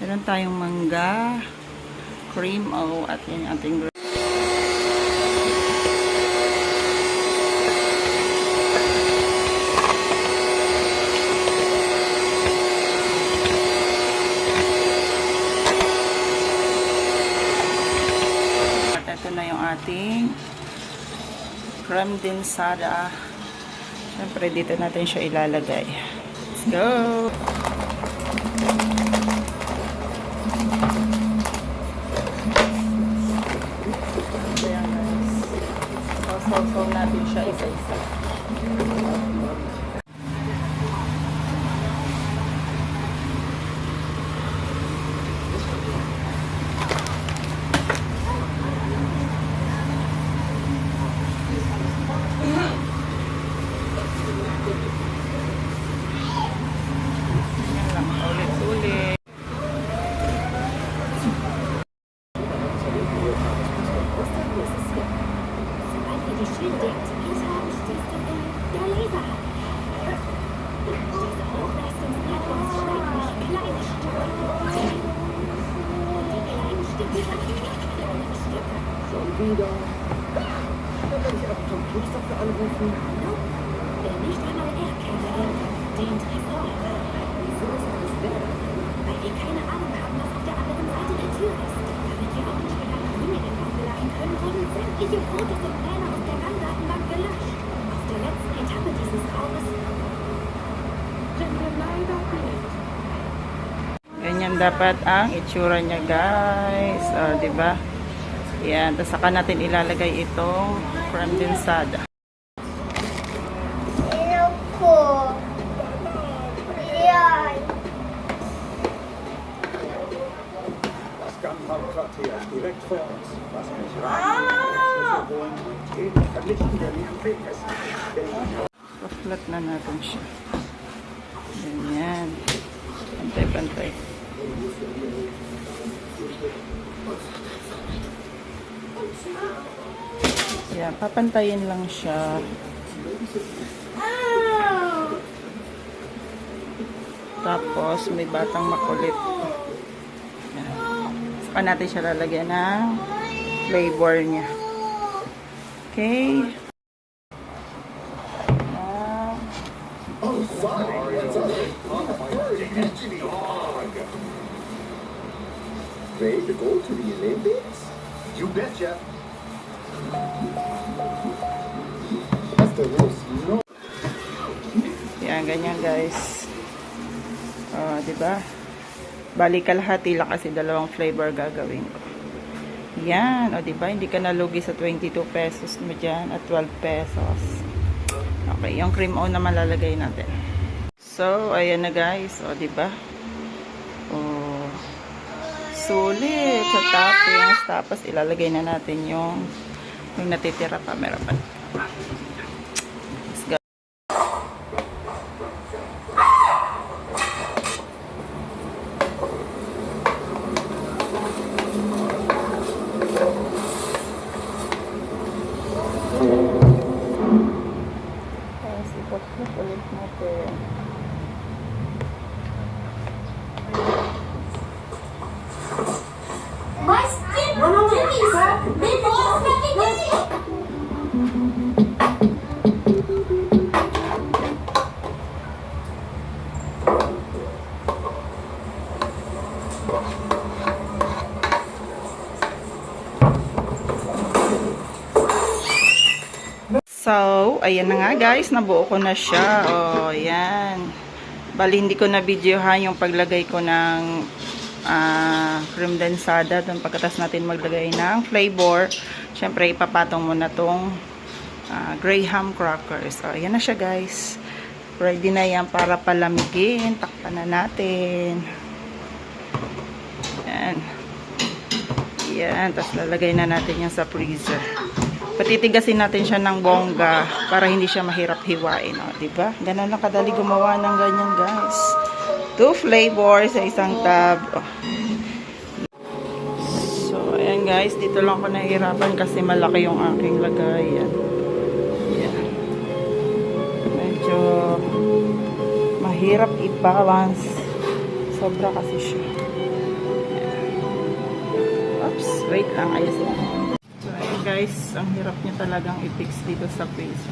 Meron tayong mangga, cream o at yan yung ating ating creme densada. Siyempre, dito natin siya ilalagay. Let's go! Sasaw-saw natin siya isa-isa. Wieder. Dann werde ich einfach Tom dafür anrufen. Nope. Wer nicht einmal er kennenlernt, den Tresor. Wieso ist alles weg? Weil wir keine Ahnung haben, was auf der anderen Seite der Tür ist. Damit wir auch nicht mehr nach Kliniken aufladen können, wurden sämtliche Fotos und Pläne aus der RAM-Datenbank gelöscht. Auf der letzten Etappe dieses Raumes sind wir leider blind. Ganyan dapat ang itsura niya, guys. O, di ba? Yan. Tapos saka natin ilalagay itong creme densada. Ayoko. Yan. Das Gunpowder-Quartier, direkt vor uns. Was rein, Ah! vernichten, Weg ist. Flat na natin siya. Ganyan. Pantay-pantay. Yan. Papantayin lang siya. Tapos, may batang makulit. Yan. Saka natin siya lalagyan ng flavor niya. Okay. Ready to go to the Olympics? You betcha. That's the rules. No. Yan, ganyan guys. Oh, di ba? Bali kalahati lang kasi dalawang flavor gagawin ko. Yan, o di ba? Hindi ka nalugi sa 22 pesos mo diyan at 12 pesos. Okay, yung cream o naman lalagay natin. So, ayan na guys, o di ba? Oh. Sulit sa toppings. Tapos ilalagay na natin yung yung natitira pa. Meron pa. Tapos ipot-put ulit natin. Dennis! Dennis! Dennis! So, ayan na nga guys, nabuo ko na siya. Oh, yan. Bali, hindi ko na videohan yung paglagay ko ng ah, cream densada. Doon pagkatas natin maglagay ng flavor. Siyempre, ipapatong mo na tong ah, graham crackers. Oh, ayan na siya guys. Ready na yan para palamigin. Takpan na natin. Yan. Yan. Tapos lalagay na natin yan sa freezer. Patitigasin natin siya ng bongga para hindi siya mahirap hiwain. O, diba? Ganun lang kadali gumawa ng ganyan, guys. Two flavors sa isang tab. O. So, ayan guys. Dito lang ako nahihirapan kasi malaki yung aking lagayan. Yan. Medyo mahirap i-balance. Sobra kasi siya. Wait lang, ayusin ko. So, ayun guys, ang hirap niya talagang i-fix dito sa face.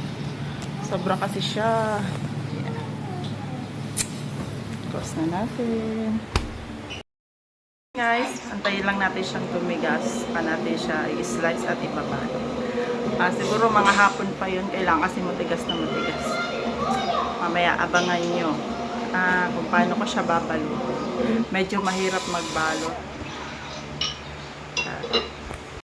Sobra kasi siya. Close na natin. Guys, antayin lang natin siyang tumigas. Saka natin siya i-slice at ipapalo. Ah, siguro mga hapon pa yun. Kailangan kasi matigas na matigas. Mamaya abangan nyo ah, kung paano ko siya babalo. Medyo mahirap magbalo.